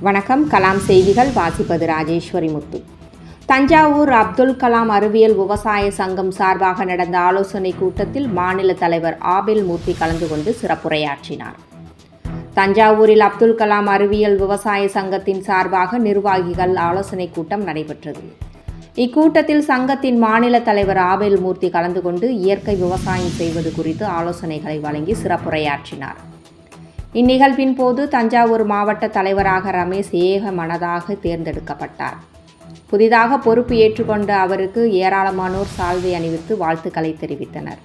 வணக்கம். கலாம் செய்திகள் வாசிப்பது ராஜேஸ்வரி முத்து. தஞ்சாவூர் அப்துல் கலாம் அறிவியல் விவசாய சங்கம் சார்பாக நடந்த ஆலோசனைக் கூட்டத்தில் மாநில தலைவர் ஆபில் மூர்த்தி கலந்து கொண்டு சிறப்புரையாற்றினார். தஞ்சாவூரில் அப்துல் கலாம் அறிவியல் விவசாய சங்கத்தின் சார்பாக நிர்வாகிகள் ஆலோசனைக் கூட்டம் நடைபெற்றது. இக்கூட்டத்தில் சங்கத்தின் மாநில தலைவர் ஆபேல் மூர்த்தி கலந்து கொண்டு இயற்கை விவசாயம் செய்வது குறித்து ஆலோசனைகளை வழங்கி சிறப்புரையாற்றினார். இந்நிகழ்வின் போது தஞ்சாவூர் மாவட்ட தலைவராக ரமேஷ் ஏக மனதாக தேர்ந்தெடுக்கப்பட்டார். புதிதாக பொறுப்பு ஏற்றுக்கொண்ட அவருக்கு ஏராளமானோர் சால்வை அணிவித்து வாழ்த்துக்களை தெரிவித்தனர்.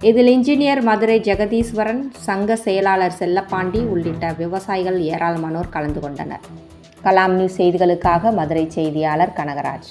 இதில் இன்ஜினியர் மதுரை ஜெகதீஸ்வரன் சங்க செயலாளர் செல்லப்பாண்டி உள்ளிட்ட விவசாயிகள் ஏராளமானோர் கலந்து கொண்டனர். கலாம் நியூஸ் செய்திகளுக்காக மதுரை செய்தியாளர் கனகராஜ்.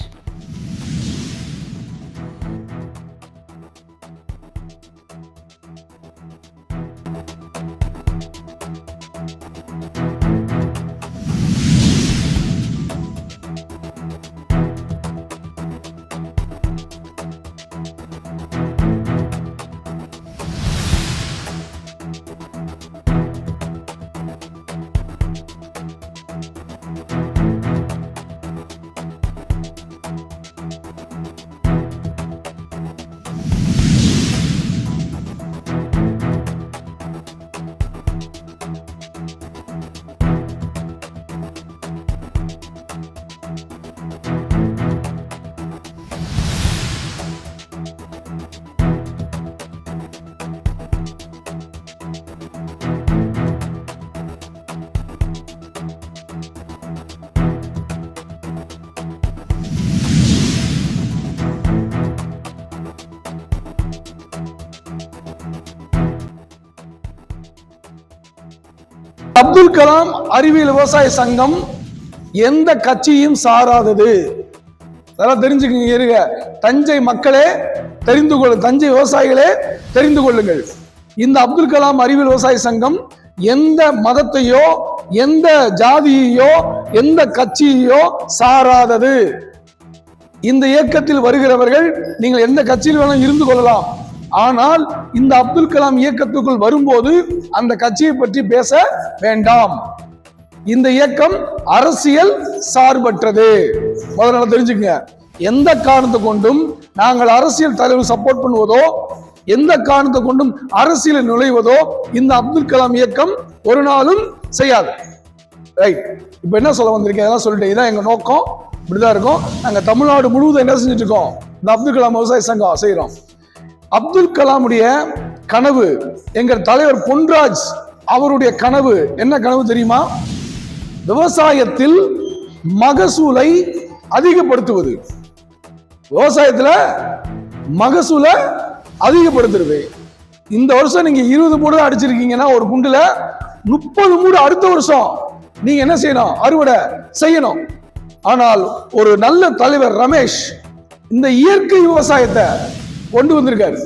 அப்துல் கலாம் அறிவியல் விவசாய சங்கம் எந்த கட்சியும் சாராதது. அதெல்லாம் தெரிஞ்சுக்கங்க இருங்க. தஞ்சை மக்களே தெரிந்து கொள்ளு தஞ்சை விவசாயிகளே தெரிந்து கொள்ளுங்கள். இந்த அப்துல் கலாம் அறிவியல் விவசாய சங்கம் எந்த மதத்தையோ எந்த ஜாதியையோ எந்த கட்சியையோ சாராதது. இந்த இயக்கத்தில் வருகிறவர்கள் நீங்கள் எந்த கட்சியில் வேணாலும் இருந்து கொள்ளலாம். ஆனால் இந்த அப்துல் கலாம் இயக்கத்துக்குள் வரும்போது அந்த கட்சியை பற்றி பேச வேண்டாம். இந்த இயக்கம் அரசியல் சார்பற்றது. முதல்ல தெரிஞ்சுக்கங்க. எந்த காரணத்தை கொண்டும் நாங்கள் அரசியல் தலைவர் சப்போர்ட் பண்ணுவதோ எந்த காரணத்தை கொண்டும் அரசியலில் நுழைவதோ இந்த அப்துல் கலாம் இயக்கம் ஒரு நாளும் செய்யாது. ரைட் இப்போ என்ன சொல்ல வந்திருக்கேன்? அதெல்லாம் சொல்லிட்டு இதான் எங்க நோக்கம். இப்படிதான் இருக்கும். நாங்கள் தமிழ்நாடு முழுவதும் என்ன செஞ்சுட்டு இருக்கோம்? இந்த அப்துல் கலாம் விவசாய சங்கம் செய்கிறோம் அப்துல் கலாமுடைய கனவு எங்கள் தலைவர் பொன்ராஜ் அவருடைய கனவு என்ன கனவு தெரியுமா? விவசாயத்தில் மகசூலை அதிகப்படுத்துவது. விவசாயத்தில் மகசூலை அதிகப்படுத்துறது. இந்த வருஷம் நீங்க இருபது மூடு அடிச்சிருக்கீங்கன்னா ஒரு குண்டுல முப்பது மூடு அடுத்த வருஷம் நீங்க என்ன செய்யணும்? அறுவடை செய்யணும். ஆனால் ஒரு நல்ல தலைவர் ரமேஷ் இந்த இயற்கை விவசாயத்தை கொண்டு வந்திருக்காரு.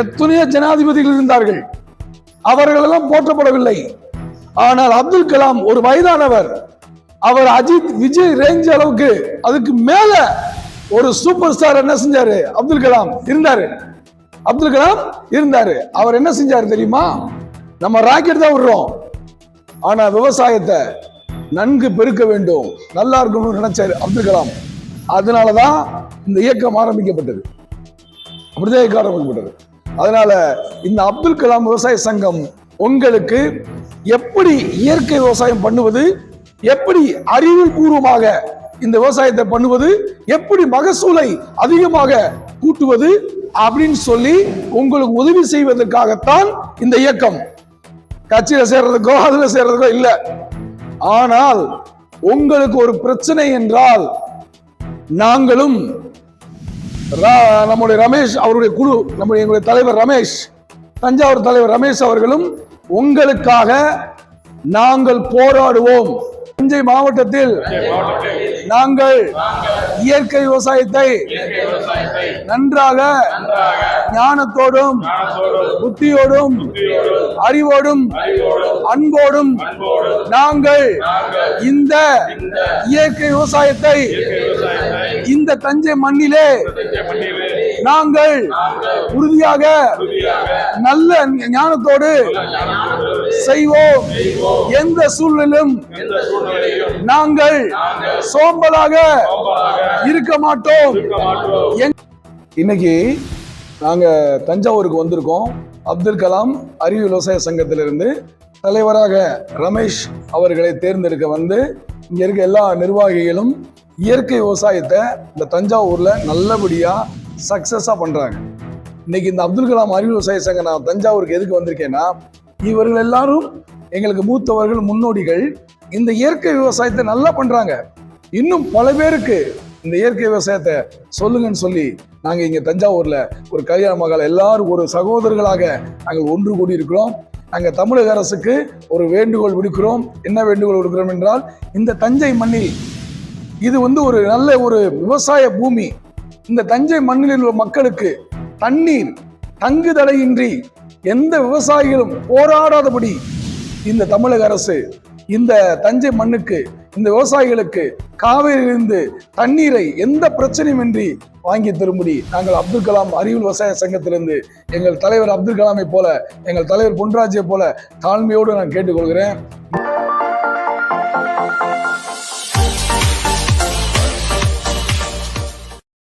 எத்தனையோ ஜனாதிபதிகள் இருந்தார்கள். அவர்களெல்லாம் போற்றப்படவில்லை. ஆனால் அப்துல் கலாம் ஒரு வயதானவர். அவர் அஜித் விஜய் ரேஞ்ச் அளவுக்கு அதுக்கு மேல ஒரு சூப்பர் ஸ்டார் என்ன செஞ்சாரு? அப்துல் கலாம் இருந்தாரு. அப்துல் கலாம் இருந்தாரு. அவர் என்ன செஞ்சாரு தெரியுமா? நம்ம ராக்கெட் தான் விடுறோம். ஆனா விவசாயத்தை நன்கு பெருக்க வேண்டும். நல்லா இருக்கணும்னு நினைச்சாரு அப்துல் கலாம். அதனாலதான் இந்த இயக்கம் ஆரம்பிக்கப்பட்டது. அப்படிதான் இயக்கம் அதனால இந்த அப்துல் கலாம் விவசாய சங்கம் உங்களுக்கு எப்படி இயற்கை விவசாயம் பண்ணுவது எப்படி அறிவியல் பூர்வமாக இந்த விவசாயத்தை பண்ணுவது எப்படி மகசூலை அதிகமாக கூட்டுவது அப்படின்னு சொல்லி உங்களுக்கு உதவி செய்வதற்காகத்தான் இந்த இயக்கம். கட்சியில சேர்றதுக்கோ அதுல சேர்றதுக்கோ இல்ல. ஆனால் உங்களுக்கு ஒரு பிரச்சனை என்றால் நாங்களும் நம்முடைய ரமேஷ் அவருடைய குழு நம்முடைய எங்களுடைய தலைவர் ரமேஷ் தஞ்சாவூர் தலைவர் ரமேஷ் அவர்களும் உங்களுக்காக நாங்கள் போராடுவோம். தஞ்சை மாவட்டத்தில் நாங்கள் இயற்கை விவசாயத்தை நன்றாக ஞானத்தோடும் புத்தியோடும் அறிவோடும் அன்போடும் நாங்கள் இந்த இயற்கை விவசாயத்தை இந்த தஞ்சை மண்ணிலே நாங்கள் உறுதியாக நல்ல ஞானத்தோடு செய்வோம். எந்த சூழ்நிலும் நாங்கள் சோம்பலாக இருக்க மாட்டோம். இன்னைக்கு நாங்க தஞ்சாவூருக்கு வந்திருக்கோம். அப்துல் கலாம் அறிவு விவசாய சங்கத்திலிருந்து தலைவராக ரமேஷ் அவர்களை தேர்ந்தெடுக்க வந்து இங்க இருக்க எல்லா நிர்வாகிகளும் இயற்கை விவசாயத்தை இந்த தஞ்சாவூர்ல நல்லபடியா சக்சஸா பண்றாங்க. இன்னைக்கு இந்த அப்துல் கலாம் அறிவு விவசாய சங்கம் நான் தஞ்சாவூருக்கு எதுக்கு வந்திருக்கேன்னா இவர்கள் எல்லாரும் எங்களுக்கு மூத்தவர்கள் முன்னோடிகள் இந்த இயற்கை விவசாயத்தை நல்லா பண்றாங்க. இன்னும் பல பேருக்கு இந்த இயற்கை விவசாயத்தை சொல்லுங்கன்னு சொல்லி நாங்கள் இங்கே தஞ்சாவூரில் ஒரு கல்யாண மகள் எல்லாரும் ஒரு சகோதரர்களாக நாங்கள் ஒன்று கூடி இருக்கிறோம் நாங்கள் தமிழக அரசுக்கு ஒரு வேண்டுகோள் விடுக்கிறோம். என்ன வேண்டுகோள் விடுக்கிறோம் என்றால் இந்த தஞ்சை மண்ணில் இது வந்து ஒரு நல்ல ஒரு விவசாய பூமி. இந்த தஞ்சை மண்ணில் உள்ள மக்களுக்கு தண்ணீர் தங்குதடையின்றி எந்த விவசாயிகளும் போராடாதபடி இந்த தமிழக அரசு இந்த தஞ்சை மண்ணுக்கு இந்த விவசாயிகளுக்கு காவிரியிலிருந்து தண்ணீரை எந்த பிரச்சனையுமின்றி வாங்கி தரும்படி நாங்கள் அப்துல் கலாம் அறிவியல் விவசாய சங்கத்திலிருந்து எங்கள் தலைவர் அப்துல் கலாமை போல எங்கள் தலைவர் பொன்ராஜை போல தாழ்மையோடு நான் கேட்டுக்கொள்கிறேன்.